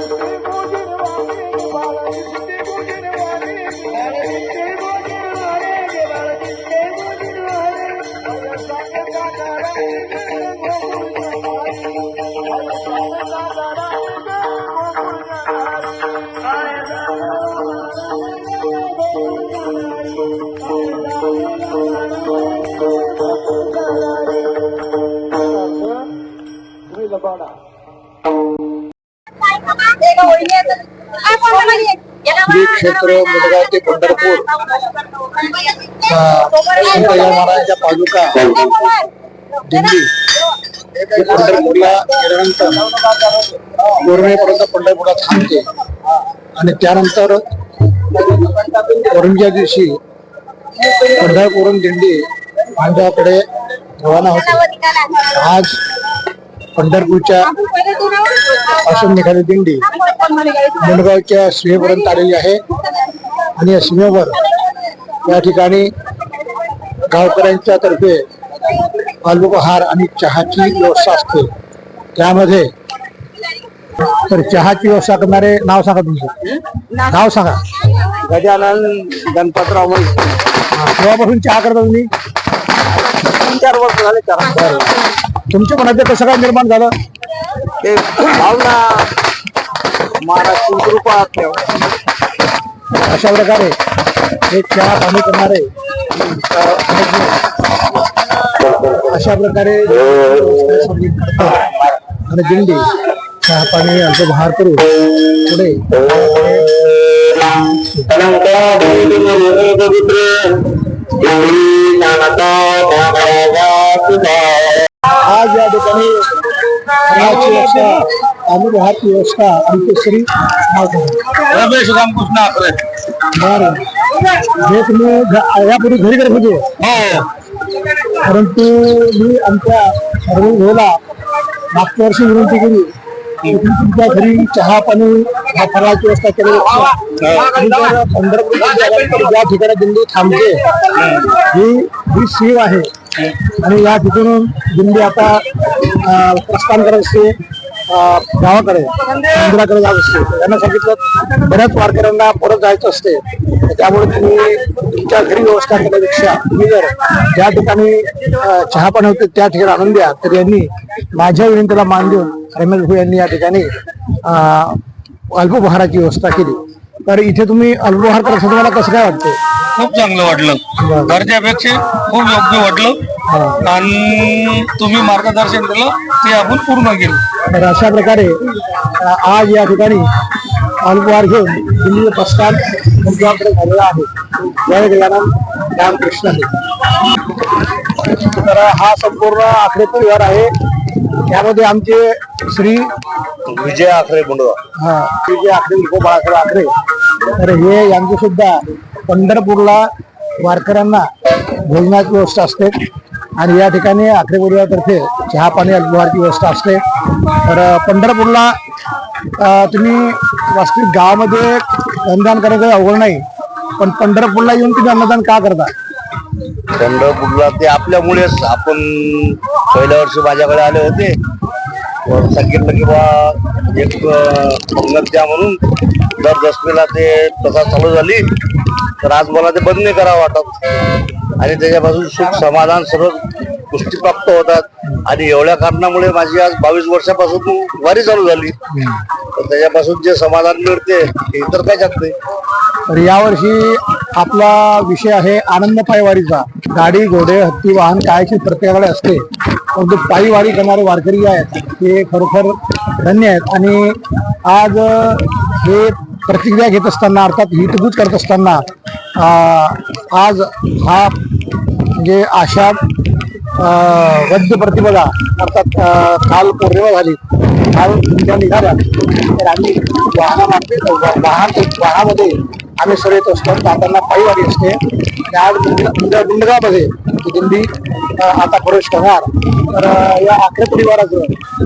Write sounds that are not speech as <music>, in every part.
तुम्ही क्षेत्र मुलगाव ते पंढरपूर. महाराजांच्या पादुका. दिल्ली. पंढरपूरला गेल्यानंतर पौर्णिमेपर्यंत पंढरपूरला थांबते. आणि त्यानंतर पौर्णिमेच्या दिवशी पंढरपूरून दिंडी मांडवाकडे रवाना होते. आज पंढरपूरच्या पासून निघाली दिंडी मुंडगावच्या सीमेपर्यंत आलेली आहे. आणि या सीमेवर या ठिकाणी गावकऱ्यांच्या तर्फे अल्पहार आणि चहाची व्यवस्था असते. त्यामध्ये तर चहाची व्यवस्था करणारे नाव सांगा तुमचं नाव सांगा. गजानन गणपतराव केव्हापासून चहा करता तुम्ही? तीन चार वर्ष झाले बरं. तुमच्या मनात कसं काय निर्माण झालं? ते भावना महाराष्ट्र कृपा ठेव. अशा प्रकारे हे चहा पाणी करणारे अशा प्रकारे आणि दिंडी चहा पाणी अल्पहार करून पुढे आज या ठिकाणी व्यवस्था अल्पहारची व्यवस्था आमचे श्री. रमेश रामकृष्ण बरं हे तुम्ही यापूर्वी घरी करत होते. हो. परंतु मी आमच्या सर्व मागच्या वर्षी विनंती केली. तुमच्या घरी चहा पाणी ह्या फराळाची व्यवस्था केलेली असते. पंढरपूर ज्या ठिकाणी दिंडी थांबते. ही. ही सीव आहे. आणि या ठिकाणून दिंडी आता प्रस्थान करत असते. गावाकडे मंदिराकडे जात असते. त्यांना सांगितलं बऱ्याच वारकऱ्यांना परत जायचं असते. त्यामुळे तुम्ही तुमच्या घरी व्यवस्था केल्यापेक्षा तुम्ही जर ज्या ठिकाणी चहा पण होते त्या ठिकाणी आणून द्या तर यांनी माझ्या विनंतीला मान देऊन रमेश भाऊ यांनी या ठिकाणी अल्पभाराची व्यवस्था केली. तर इथे तुम्ही अल्पोपहार करत असताना तुम्हाला कसं काय वाटते खूप चांगलं वाटलं. घरच्यापेक्षा खूप योग्य वाटलं? आणि तुम्ही मार्गदर्शन दिलं ते आपण पूर्ण केलं. तर अशा प्रकारे अ, आज या ठिकाणी अल्पहार घेऊन दिल्ली प्रस्थान मुद्दाकडे झालेला आहे. जय गजानन रामकृष्ण तर हा संपूर्ण आखरे परिवार आहे. यामध्ये आमचे श्री विजय आखरे मुंडवा. हा विजय आखरे उर्फ बाळासाहेब आखरे. तर हे यांचे सुद्धा पंढरपूरला वारकऱ्यांना भोजनाची व्यवस्था असते. आणि या ठिकाणी आखरे परिवारातर्फे चहा पाणी अल्पहारची व्यवस्था असते. तर पंढरपूरला तुम्ही वास्तविक गावामध्ये अन्नदान करायचं अवघड नाही. पण पंढरपूरला येऊन तुम्ही अन्नदान का करता? पंढरपूरला ते आपल्यामुळेच. आपण पहिल्या वर्षी माझ्याकडे आले होते. सांगितलं की बा एक पंगत द्या म्हणून दर दसमीला ते तसा चालू झाली. तर आज मला ते बंद नाही करावं वाटत. आणि त्याच्यापासून सुख समाधान सर्व गोष्टी प्राप्त होतात. आणि एवढ्या कारणामुळे माझी आज बावीस वर्षापासून वारी चालू झाली. तर त्याच्यापासून जे समाधान मिळते ते इतर काय नाही. तर यावर्षी आपला विषय आहे आनंद पायवारीचा गाडी घोडे हत्ती वाहन कायची प्रत्येकाकडे असते. परंतु पायी वारी करणारे वारकरी आहेत ते खरोखर धन्य आहेत. आणि आज हे प्रतिक्रिया घेत असताना अर्थात हितगुज करत असताना आज हा म्हणजे आषाढ अ, वद्य प्रतिपदा अर्थात काल पौर्णिमा झाली. काल तुमच्या निघाल्या. तर आम्ही वाहनामार्फे वाहन वाहनामध्ये आम्ही सर्व येत असतो. जाताना पायीवारी असते. आणि आज मुंडगा मुंडगामध्ये दिंडी आता प्रवेश करणार. तर या आखरे परिवाराचं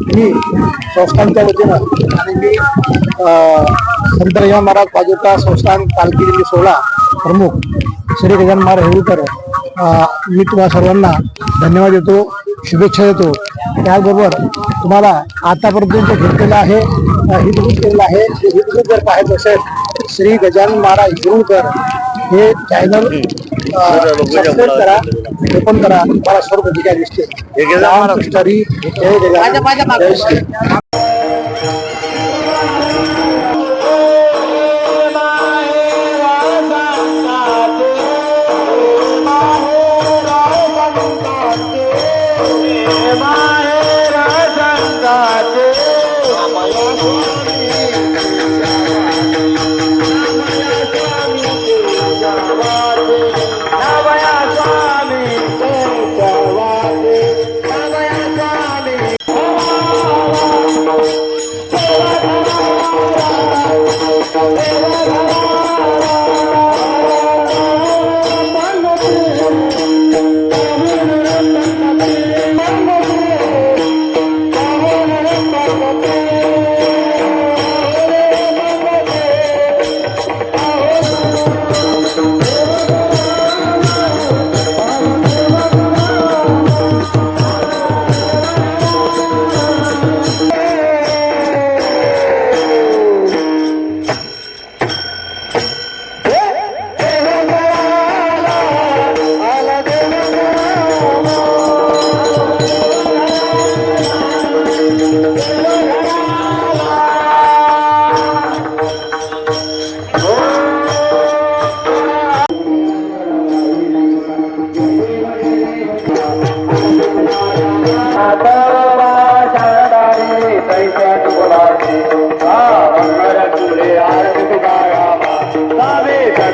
मी संस्थांच्या वतीनं आणि मी संत गजानन महाराज पादुका संस्थान पालखी सोहळा प्रमुख श्री गजान महाराज हेळूकर मी तुम्हा सर्वांना धन्यवाद देतो शुभेच्छा देतो. त्याचबरोबर तुम्हाला आतापर्यंत जे घेतलेलं आहे हिंदू केलेलं आहे ते हिंदू जर पाहायचं असेल श्री गजानन महाराज हिंगणकर हे चॅनल सबस्क्राईब करा. ओपन करा तुम्हाला सर्व प्रतिक्रिया दिसते हे गजानन महाराज.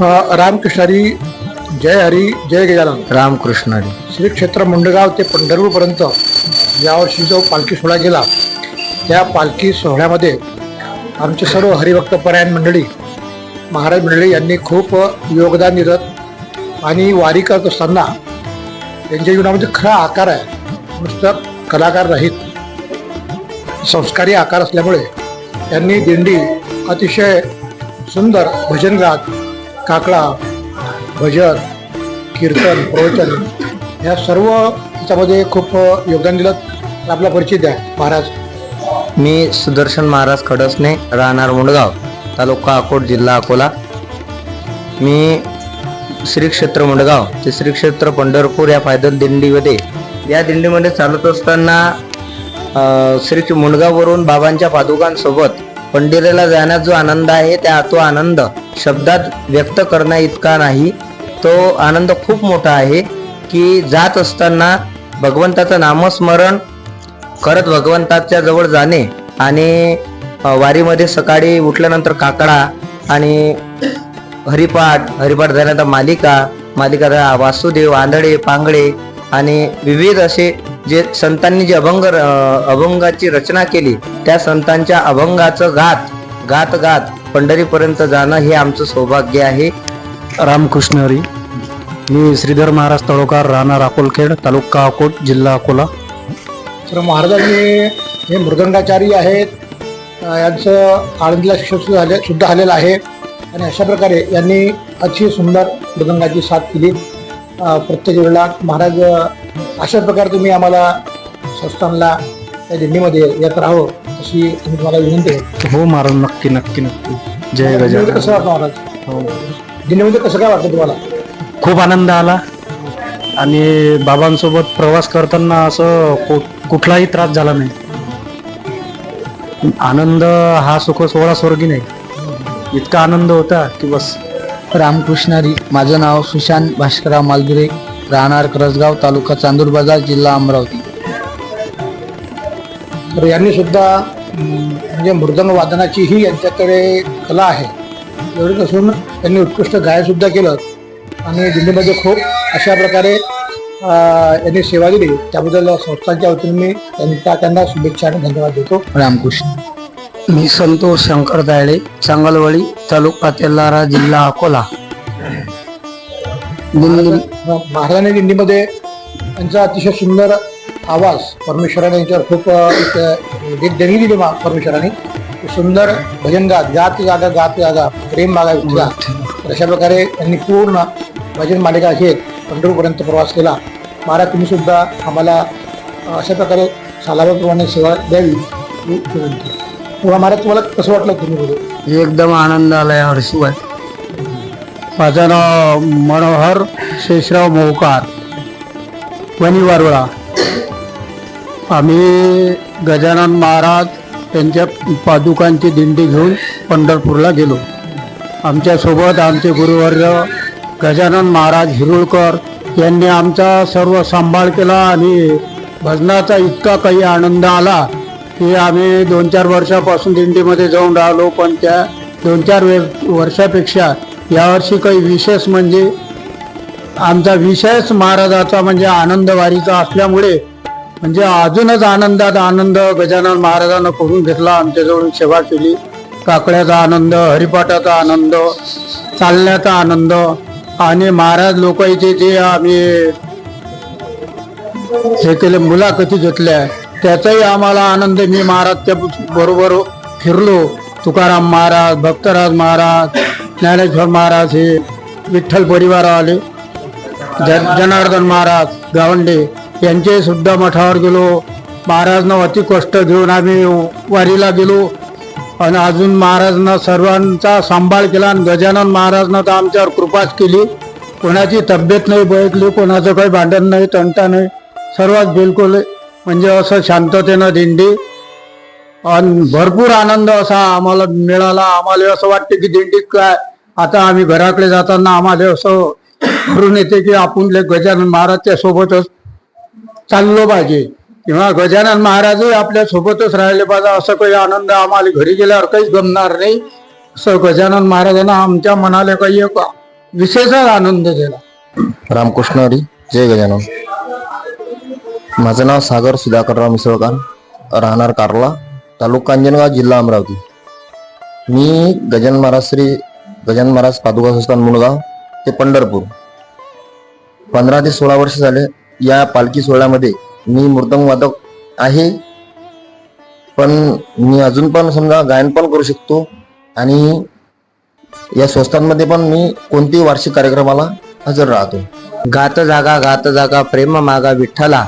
रामकृष्णारी जय हरी जय गजानन. रामकृष्ण श्री क्षेत्र मुंडगाव ते पंढरपूरपर्यंत यावर्षी जो पालखी सोहळा गेला त्या पालखी सोहळ्यामध्ये आमचे सर्व हरिभक्त परायण मंडळी महाराज मंडळी यांनी खूप योगदान दिलं आणि वारी करत असताना त्यांच्या जीवनामध्ये खरा आकार आहे. नुसतं कलाकार नाहीत. संस्कारी आकार असल्यामुळे त्यांनी दिंडी अतिशय सुंदर भजन गात काकडा भजन कीर्तन प्रवचन या सर्व याच्यामध्ये खूप योगदान दिलं. आपला परिचय द्या महाराज. मी सुदर्शन महाराज खडसने राहणार मुंडगाव तालुका अकोट जिल्हा अकोला. मी श्री क्षेत्र मुंडगाव ते श्री क्षेत्र पंढरपूर या पायदल दिंडीमध्ये या दिंडीमध्ये चालत असताना श्री मुंडगाववरून बाबांच्या पादुकांसोबत पंढरीला जाण्यात जो आनंद आहे त्या तो आनंद शब्दात व्यक्त करण्या इतका नाही. तो आनंद खूप मोठा आहे की जात असताना भगवंताचं नामस्मरण करत भगवंताच्या जवळ जाणे आणि वारीमध्ये सकाळी उठल्यानंतर काकडा आणि हरिपाठ हरिपाठ झाल्यानंतर मालिका मालिका झाल्या वासुदेव आंधळे पांगळे आणि विविध असे जे संतांनी जे अभंग अभंगाची रचना केली त्या संतांच्या अभंगाचं गात गात गात पंढरीपर्यंत जाणं हे आमचं सौभाग्य आहे. रामकृष्ण हरी. मी श्रीधर महाराज तळोकार राहणार अकोलखेड तालुका अकोट जिल्हा अकोला. तर महाराजांनी हे मृदंगाचारी आहेत यांचं आळंदीला शिक्षक सुद्धा झाले सुद्धा झालेलं आहे. आणि अशा प्रकारे यांनी अतिशय सुंदर मृदंगाची साथ केली. प्रत्येक वेळेला महाराज अशा प्रकारे तुम्ही आम्हाला संस्थानला त्या दिंडीमध्ये येत राहावं अशी मी तुम्हाला विनंती आहे. हो महाराज नक्की नक्की नक्की. जय दिंडीमध्ये गजानन. कसं वाटतं महाराज? दिंडीमध्ये कसं काय वाटतं तुम्हाला? खूप आनंद आला. आणि बाबांसोबत प्रवास करताना असं कु- कुठलाही त्रास झाला नाही. आनंद हा सुख सोहळा स्वर्गी नाही. इतका आनंद होता की बस. रामकृष्णारी माझं नाव सुशांत भास्करराव मालगुरे राहणार करसगाव तालुका चांदूर बाजार जिल्हा अमरावती. तर यांनी सुद्धा म्हणजे मृदंग वादनाचीही यांच्याकडे कला आहे. एवढंच नसून त्यांनी उत्कृष्ट गायन सुद्धा केलं आणि दिल्लीमध्ये खूप अशा प्रकारे यांनी सेवा दिली. त्याबद्दल संस्थांच्या वतीने मी त्यांचा त्यांना शुभेच्छा आणि धन्यवाद देतो. रामकृष्ण. मी संतोष शंकर दायडे चांगलवाडी तालुका तेलारा जिल्हा अकोला. महाराजांनी दिंडीमध्ये त्यांचा अतिशय सुंदर आवाज परमेश्वराने यांच्यावर खूप एक देणगी दिली परमेश्वराने. सुंदर भजन गात गात जागा गात जागा प्रेम मागा उठला तर अशा प्रकारे त्यांनी पूर्ण भजन मालिका घेत पंढरपूरपर्यंत प्रवास केला. महाराज तुम्ही सुद्धा आम्हाला अशा प्रकारे सालाबाप्रमाणे सेवा द्यावी. विनंती तेव्हा महाराज तुम्हाला कसं वाटलं तुम्ही बोलून एकदम आनंद आला या हर्षुवाय माझं नाव मनोहर शेषराव मोहकार वणी वारुळा. आम्ही गजानन महाराज यांच्या पादुकांची दिंडी घेऊन पंढरपूरला गेलो. आमच्यासोबत आमचे गुरुवर्य गजानन महाराज हिरुळकर यांनी आमचा सर्व सांभाळ केला आणि भजनाचा इतका काही आनंद आला की आम्ही दोन चार वर्षापासून दिंडीमध्ये जाऊन राहिलो पण त्या दोन चार वे वर्षापेक्षा यावर्षी काही विशेष म्हणजे आमचा विशेष महाराजाचा म्हणजे आनंदवारीचा असल्यामुळे म्हणजे अजूनच आनंदात आनंद गजानन महाराजानं करून घेतला आमच्याजवळून सेवा केली. काकड्याचा आनंद हरिपाठाचा आनंद चालण्याचा आनंद आणि महाराज लोकांचे जे आम्ही हे केले मुलाखती घेतल्या त्याचाही आम्हाला आनंद. मी महाराजच्या बरोबर फिरलो. तुकाराम महाराज भक्तराज महाराज ज्ञानेश्वर महाराज हे विठ्ठल परिवार आले. जनार्दन महाराज गावंडे यांचे सुद्धा मठावर गेलो. महाराजांना अति कष्ट घेऊन आम्ही वारीला गेलो. आणि अजून महाराजनं सर्वांचा सांभाळ केला आणि गजानन महाराजनं तर आमच्यावर कृपाच केली. कोणाची तब्येत नाही बळकली कोणाचं काही भांडण नाही तंटा नाही. सर्वात बिलकुल म्हणजे असं शांततेनं दिंडी. आणि भरपूर आनंद असा आम्हाला मिळाला. आम्हाला असं वाटते की दिंडीत काय? आता आम्ही घराकडे जाताना आम्हाला असं <coughs> करून येते की आपण गजानन महाराजच्या सोबतच चाललो पाहिजे. किंवा गजानन महाराजही आपल्या सोबतच राहिले पाहिजे. असं काही आनंद आम्हाला घरी गेल्यावर काहीच गमणार नाही. असं गजानन महाराजांना आमच्या मनाला काही एक विशेषच आनंद दिला. रामकृष्ण हरी जय गजानन. माझं नाव सागर सुधाकरराव मिसळकर राहणार कारला तालुका अंजनगाव जिल्हा अमरावती. मी गजानन महाराज श्री गजानन महाराज पादुका संस्थान मुळगाव ते पंढरपूर. पंधरा ते सोळा वर्ष झाले या पालखी सोहळ्यामध्ये मी मृदंग वादक आहे. पण मी अजून पण समजा गायन पण करू शकतो. आणि या संस्थांमध्ये पण मी कोणत्याही वार्षिक कार्यक्रमाला हजर राहतो. गात जागा गात जागा प्रेम मागा विठ्ठला.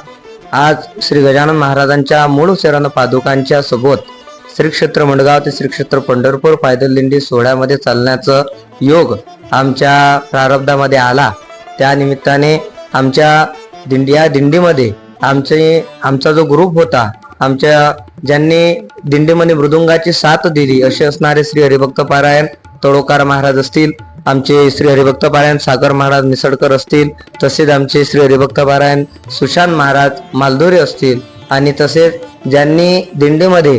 आज श्री गजानन महाराजांच्या मूळ चरण पादुकांच्या सोबत श्री क्षेत्र मंडगाव ते श्री क्षेत्र पंढरपूर पायदल दिंडी सोहळ्यामध्ये चालण्याचं योग आमच्या प्रारब्धामध्ये आला. त्या निमित्ताने आमच्या दिंडी या दिंडीमध्ये आमचे आमचा जो ग्रुप होता आमच्या ज्यांनी दिंडीमध्ये मृदुंगाची साथ दिली असे असणारे श्री हरिभक्त पारायण तळोकार महाराज असतील आमचे श्री हरिभक्त पारायण सागर महाराज निसडकर असतील तसेच आमचे श्री हरिभक्त पारायण सुशांत महाराज मालधुरे असतील आणि तसेच ज्यांनी दिंडीमध्ये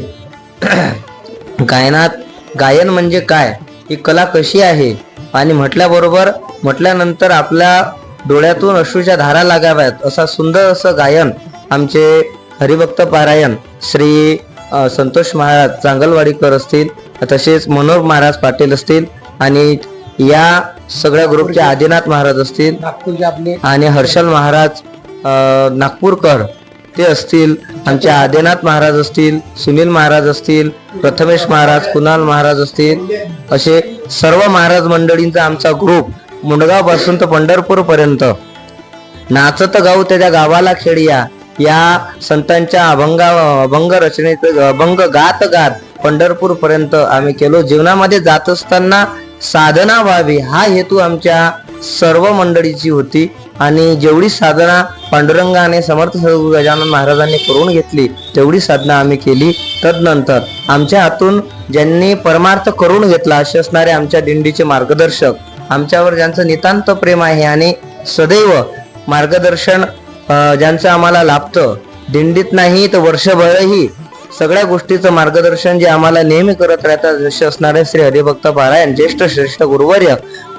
<clears throat> गायनात गायन म्हणजे काय ही कला कशी आहे आणि म्हटल्याबरोबर म्हटल्यानंतर आपल्या डोळ्यातून अश्रूच्या धारा लागाव्यात असा सुंदर असं गायन आमचे हरिभक्त पारायण श्री संतोष महाराज चांगलवाडीकर असतील तसेच मनोहर महाराज पाटील असतील आणि या सगळ्या ग्रुपचे आदिनाथ महाराज असतील आणि हर्षल महाराज नागपूरकर ते असतील आमचे आदिनाथ महाराज असतील सुनील महाराज असतील प्रथमेश महाराज कुणाल महाराज असतील असे सर्व महाराज मंडळींचा आमचा ग्रुप मुंडगावपासून तर पंढरपूरपर्यंत. नाचत गाऊ त्याच्या गावाला खेळिया या संतांच्या अभंगा अभंग रचनेचं अभंग गात गात पंढरपूरपर्यंत आम्ही केलो. जीवनामध्ये जात असताना साधना व्हावी हा हेतू आमच्या सर्व मंडळीची होती. आणि जेवढी साधना पांडुरंगाने समर्थ सद्गुरू गजानन महाराजांनी करून घेतली तेवढी साधना आम्ही केली. तदनंतर आमच्या हातून ज्यांनी परमार्थ करून घेतला असे असणारे आमच्या दिंडीचे मार्गदर्शक आमच्यावर ज्यांचं नितांत प्रेम आहे आणि सदैव मार्गदर्शन ज्यांचं आम्हाला लाभतं दिंडीत नाही तर वर्षभरही सगळ्या गोष्टीचं मार्गदर्शन जे आम्हाला नेहमी करत राहतात जसे असणारे श्री हरिभक्त पारायण ज्येष्ठ श्रेष्ठ गुरुवर्य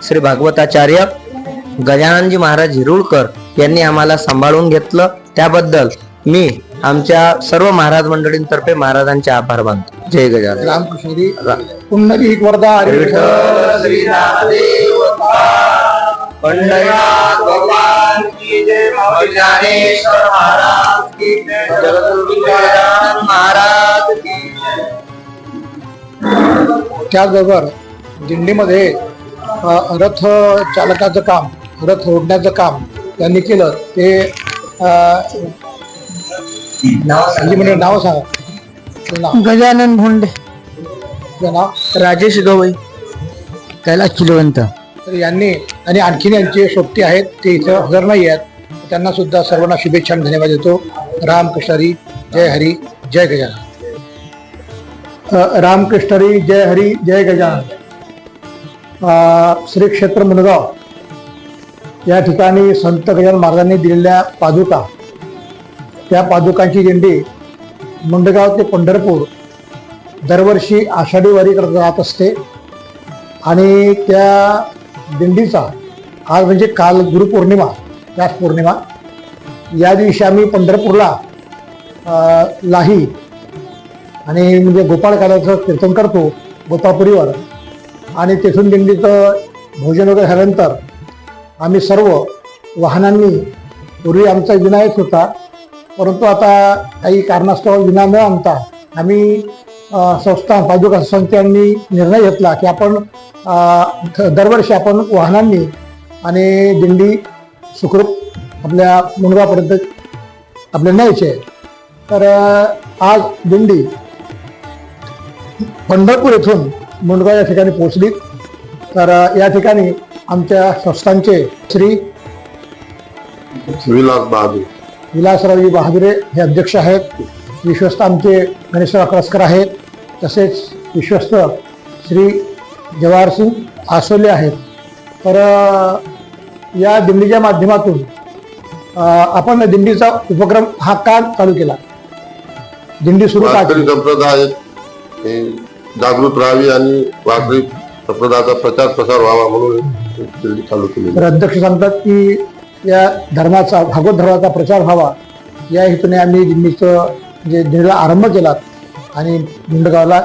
श्री भागवताचार्य गजाननजी महाराज हिरुळकर यांनी आम्हाला सांभाळून घेतलं. त्याबद्दल मी आमच्या सर्व महाराज मंडळींतर्फे महाराजांचे आभार मानतो. जय गजानन. रामकृष्णरी पुंडलिक वरदा हरी विठ्ठल. त्याचबरोबर दिंडीमध्ये रथ चालकाचं काम रथ ओढण्याचं काम त्यांनी केलं. ते अ, म्हणजे नाव सांगा. गजानन भोंडे. नाव? राजेश गवई. कैलास चिलवंत तर यांनी आणि आणखीन यांचे सोबती आहेत ते इथं हजर नाही आहेत. त्यांना सुद्धा सर्वांना शुभेच्छा आणि धन्यवाद देतो. राम कृष्णारी जय हरी जय गजानन. राम कृष्णारी जय हरी जय गजानन. श्री क्षेत्र मुनगाव. या ठिकाणी संत गजानन महाराजांनी दिलेल्या पादुका. त्या पादुकांची दिंडी मुंडगाव ते पंढरपूर दरवर्षी आषाढी वारी करत जात असते. आणि त्या दिंडीचा. आज म्हणजे काल गुरुपौर्णिमा त्याच पौर्णिमा. या दिवशी आम्ही पंढरपूरला लाही आणि म्हणजे गोपाळकालाचं कीर्तन करतो गोपाळपुरीवर. आणि तेथून दिंडीचं भोजन वगैरे झाल्यानंतर आम्ही सर्व वाहनांनी पूर्वी आमचा विनायक होता परंतु आता काही कारणास्तव विना न आणता आम्ही संस्था पादुका संस्थांनी निर्णय घेतला की आपण दरवर्षी आपण वाहनांनी आणि दिंडी सुखरूप आपल्या मुंडगापर्यंत आपल्या न्यायचे. तर आज दिंडी पंढरपूर येथून मुंडगाव या ठिकाणी पोहोचली. तर या ठिकाणी आमच्या संस्थांचे श्री विलास बहादूर. विलासरावजी बहादुरे हे अध्यक्ष आहेत. विश्वस्त आमचे गणेशराव कळसकर आहेत. तसेच विश्वस्त श्री जवाहरसिंग आसोले आहेत. तर या दिंडीच्या माध्यमातून आपण दिंडीचा उपक्रम हा का चालू केला? दिंडी सुरू संप्रदाय हे जागृत राहावी आणि वारकरी संप्रदायाचा प्रचार प्रसार व्हावा म्हणून दिंडी चालू केली तर अध्यक्ष सांगतात की या धर्माचा भागवत धर्माचा प्रचार व्हावा. या हेतूने आम्ही दिंडीचं म्हणजे दिंडीला आरंभ केला आणि मुंडगावला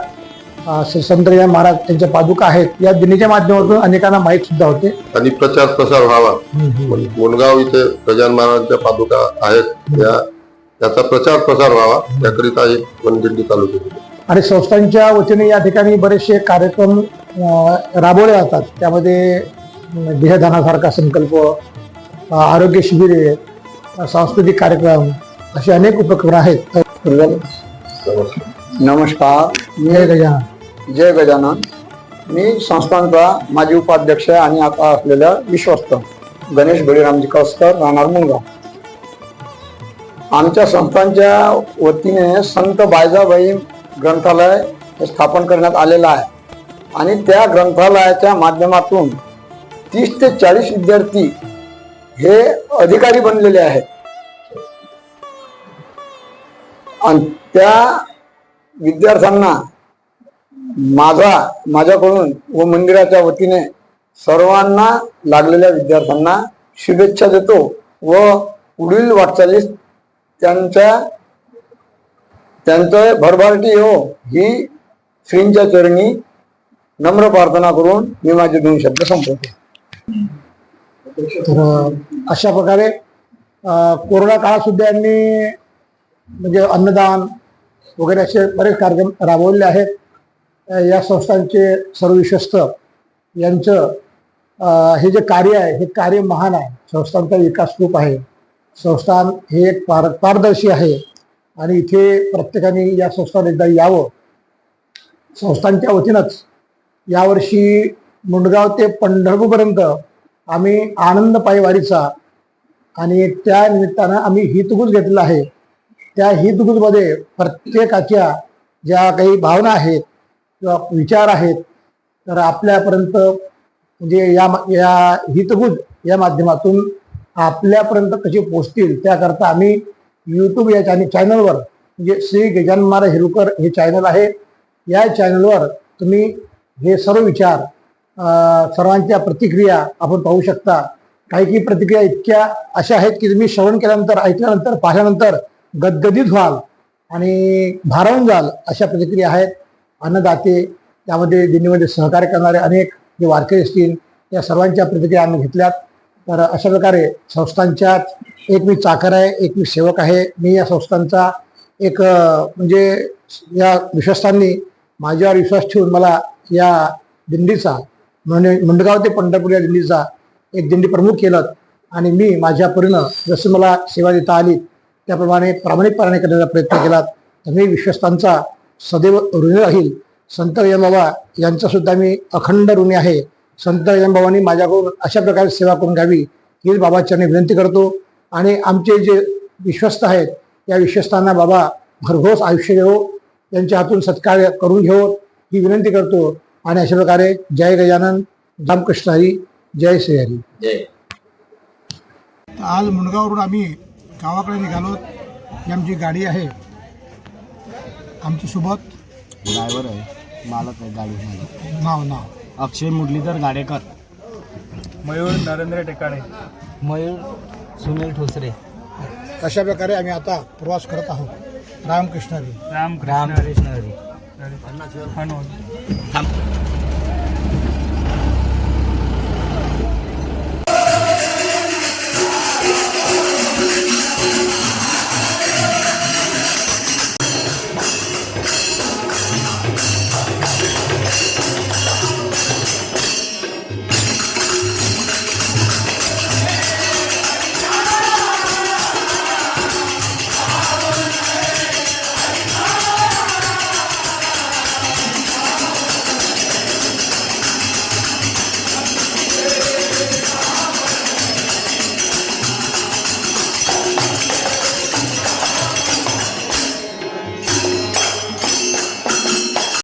अ, श्री संत गजानन महाराज त्यांच्या पादुका आहेत. या दिंडीच्या माध्यमातून अनेकांना माहीत सुद्धा होते. आणि प्रचार प्रसार व्हावा. मुनगाव इथे गजान महाराजांच्या पादुका आहेत. या त्याचा प्रचार प्रसार व्हावा. याकरिता ही दिंडी चालू केली आणि संस्थांच्या वतीने या ठिकाणी बरेचसे कार्यक्रम राबवले जातात. त्यामध्ये देहदानासारखा संकल्प आरोग्य शिबिरे सांस्कृतिक कार्यक्रम असे अनेक उपक्रम आहेत. नमस्कार. जय गजानन. जय गजानन. मी संस्थांचा माजी उपाध्यक्ष आणि आता असलेला विश्वस्त गणेश बळीरामजी कसकर राहणार मुलगाव आमच्या संस्थांच्या वतीने संत बायजाबाई ग्रंथालय स्थापन करण्यात आलेलं आहे. आणि त्या ग्रंथालयाच्या माध्यमातून तीस ते चाळीस विद्यार्थी हे अधिकारी बनलेले आहेत. आणि त्या विद्यार्थ्यांना माझा माझ्याकडून व मंदिराच्या वतीने सर्वांना लागलेल्या विद्यार्थ्यांना शुभेच्छा देतो व पुढील वाटचालीस त्यांच्या त्यांचं भरभारटी हो ही श्रींच्या चरणी नम्र प्रार्थना करून मी माझे दोन शब्द संपवतो. तर अशा प्रकारे कोरोना काळात सुद्धा यांनी म्हणजे अन्नदान वगैरे असे बरेच कार्यक्रम राबवलेले आहेत. या संस्थांचे सर्व विश्वस्त यांचं हे जे कार्य आहे हे कार्य महान आहे. संस्थांचा विकास खूप आहे. संस्थान हे एक पार पारदर्शी आहे. आणि इथे प्रत्येकाने या संस्थान एकदा यावं. संस्थांच्या वतीनंच यावर्षी मुंडगाव ते पंढरपूरपर्यंत आम्ही आनंद पायवारीचा आणि त्या निमित्तानं आम्ही हितगुज घेतलेला आहे. त्या हितगुजमध्ये प्रत्येकाच्या ज्या काही भावना आहेत किंवा विचार आहेत तर आपल्यापर्यंत म्हणजे या मा- या हितगुज या माध्यमातून आपल्यापर्यंत कसे पोचतील त्याकरता आम्ही यूट्यूब या चॅनल चॅनलवर म्हणजे श्री गजान महाराज हिरुकर हे चॅनल आहे. या चॅनलवर तुम्ही हे सर्व विचार सर्वांच्या प्रतिक्रिया आपण पाहू शकता. काही काही प्रतिक्रिया इतक्या अशा आहेत की तुम्ही श्रवण केल्यानंतर ऐकल्यानंतर पाहिल्यानंतर गदगदित व्हाल आणि भारावून जाल अशा प्रतिक्रिया आहेत. अन्नदाते त्यामध्ये दिंडीमध्ये सहकार्य करणारे अनेक जे वारकरी असतील या सर्वांच्या प्रतिक्रिया आम्ही घेतल्यात. तर अशा प्रकारे संस्थांच्या एक मी चाकर आहे एक मी सेवक आहे. मी या संस्थांचा एक म्हणजे या विश्वस्तांनी माझ्यावर विश्वास ठेवून मला या दिंडीचा म्हणजे मुंडगाव ते पंढरपूर या दिंडीचा एक दिंडी प्रमुख केलं आणि मी माझ्या परीनं जसं मला सेवा देता आली त्याप्रमाणे प्रामाणिकपणाने करण्याचा प्रयत्न केला. तर मी विश्वस्तांचा सदैव ऋणी राहील. संत बाबा यांचा सुद्धा मी अखंड ऋणी आहे. संत बाबांनी माझ्याकडून अशा प्रकारे सेवा करून घ्यावी हीच बाबाच्यांनी विनंती करतो. आणि आमचे जे विश्वस्त आहेत या विश्वस्तांना बाबा भरघोस आयुष्य देवो त्यांच्या हातून सत्कार्य करून घेऊ ही विनंती करतो. आणि अशा प्रकारे जय गजानन रामकृष्ण हरी जय श्रीहरी आज मुंडगाववरून आम्ही गावाकडे निघालो ही आमची गाडी आहे. आमच्यासोबत ड्रायव्हर आहे मालक आहे गाडी नाव नाव. अक्षय मुरलीधर गाडेकर. मयूर नरेंद्र टेकाडे. मयूर सुनील ठोसरे. अशा प्रकारे आम्ही आता प्रवास करत आहोत? रामकृष्ण हरी. राम रामकृष्ण हरी. हनुमान